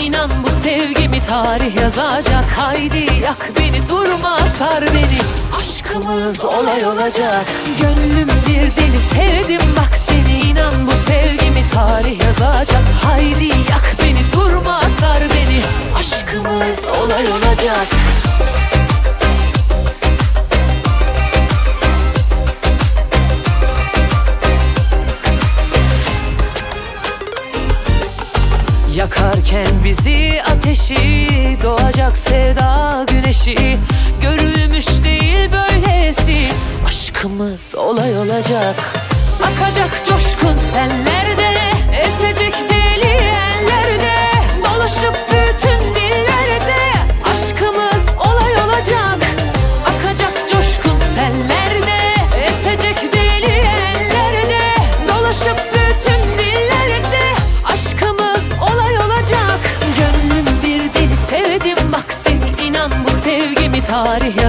inan bu sevgimi tarih yazacak. Haydi yak beni durma sar beni. Aşkımız olay olacak. Gönlüm bir deli Yakarken bizi ateşi Doğacak sevda güneşi. Görülmüş değil böylesi Aşkımız olay olacak. Akacak coşkun sellerde Esecek deli ellerde Dolaşıp bütün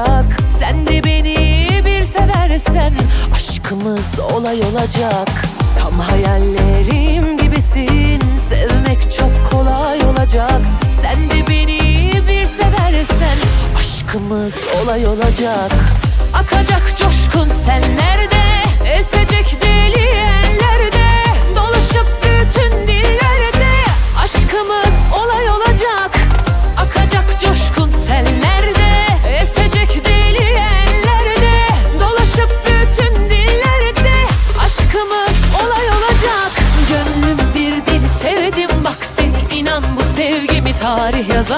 olacak Sen de beni bir seversen Aşkımız olay olacak. Tam hayallerim gibisin Sevmek çok kolay olacak. Sen de beni bir seversen Aşkımız olay olacak. Akacak coşkun senlerde Esecek deli ellerde. Dolaşıp bütün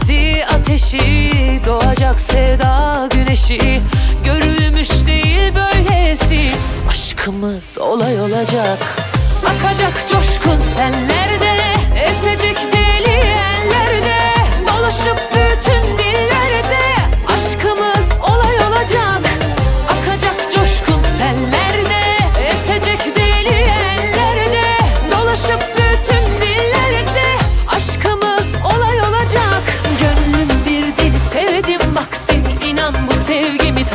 Bizi ateşi Doğacak sevda güneşi. Görülmüş değil böylesi Aşkımız olay olacak. Akacak coşkun sellerde Esecek deli ellerde Dolaşıp